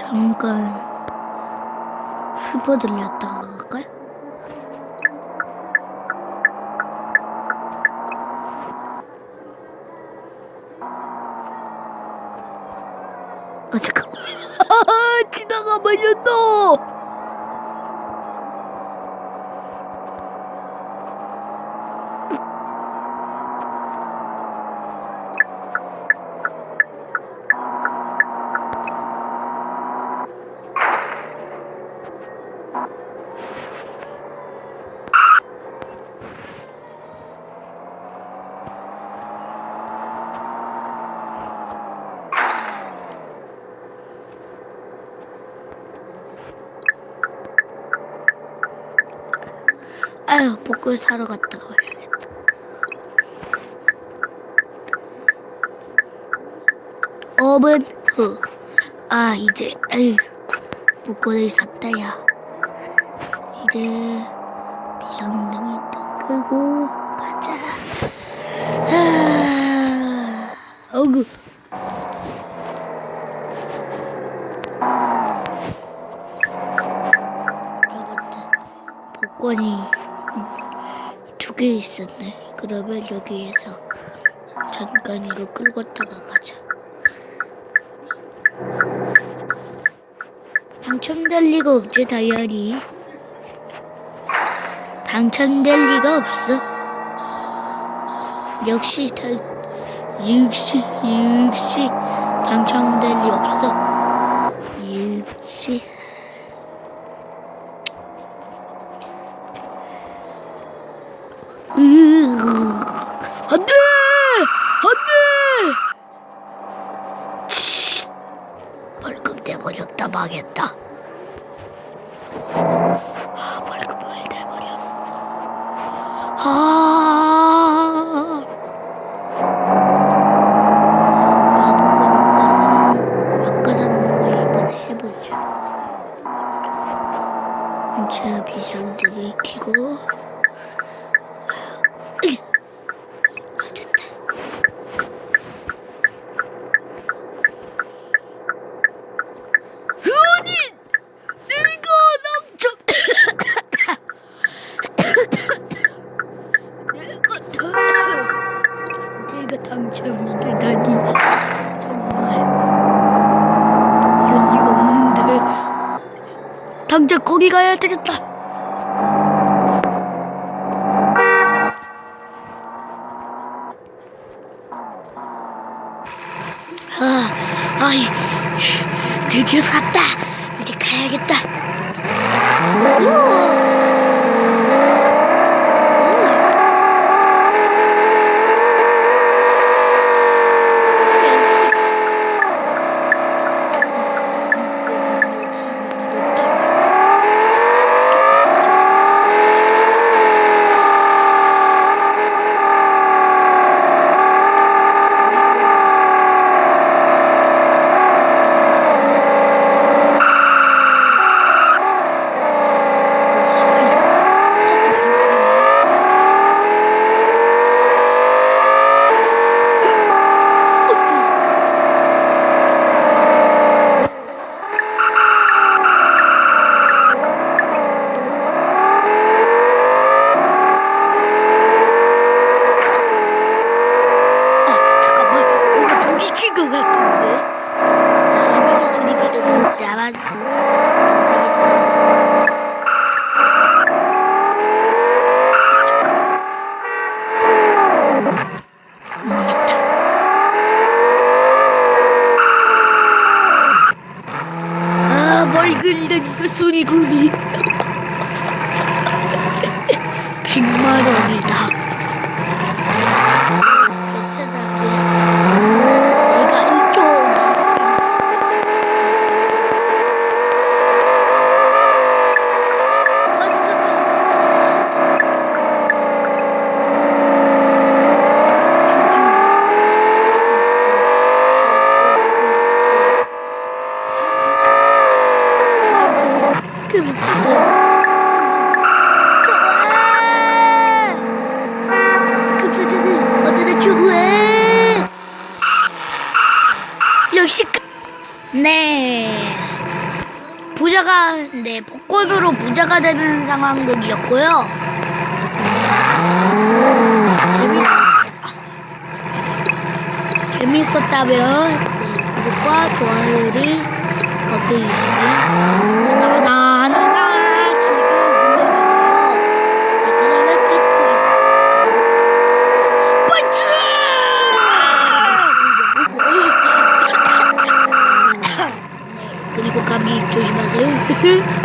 잠깐 슈퍼 들렸다가 갈까요? 아 잠깐 아, 지나가 버렸어 아유 복을 사러 갔다 와야겠다 오븐 후아 이제 에이 복권을 샀다 야. 이제 비상등이 끄고 가자. 아, 어구. 복권이 두개 있었네. 그러면 여기에서 잠깐 이거 끌고 다가 가자. 당첨될 리가 없지, 다이어리. 당첨될 리가 없어. 역시 다, 역시, 역시 당첨될 리 없어. 역시. 안돼! 안돼! 벌금 내버렸다 망했다. 아, 벌금을 내버렸어. 아. 해보자. 자, 비상등을 켜고. 당첨이 되다니 정말 이럴 리가 없는데 당장 거기 가야 되겠다 아, 아이, 드디어 샀다. 이제 가야겠다. 아, 잠깐만. 뭔가 미친 것 같은데. 아, 나만. 망했다. 아, 맑은 이거 소리구리. 백만 원이다. 괜찮아. 내가 이쪽. 급사자는 어디다 추구해? 역시 그- 네 부자가 네 복권으로 부자가 되는 상황극이었고요. 재밌 재밌었다면 네, 구독과 좋아요를 버텨주시기 바랍니다. 哼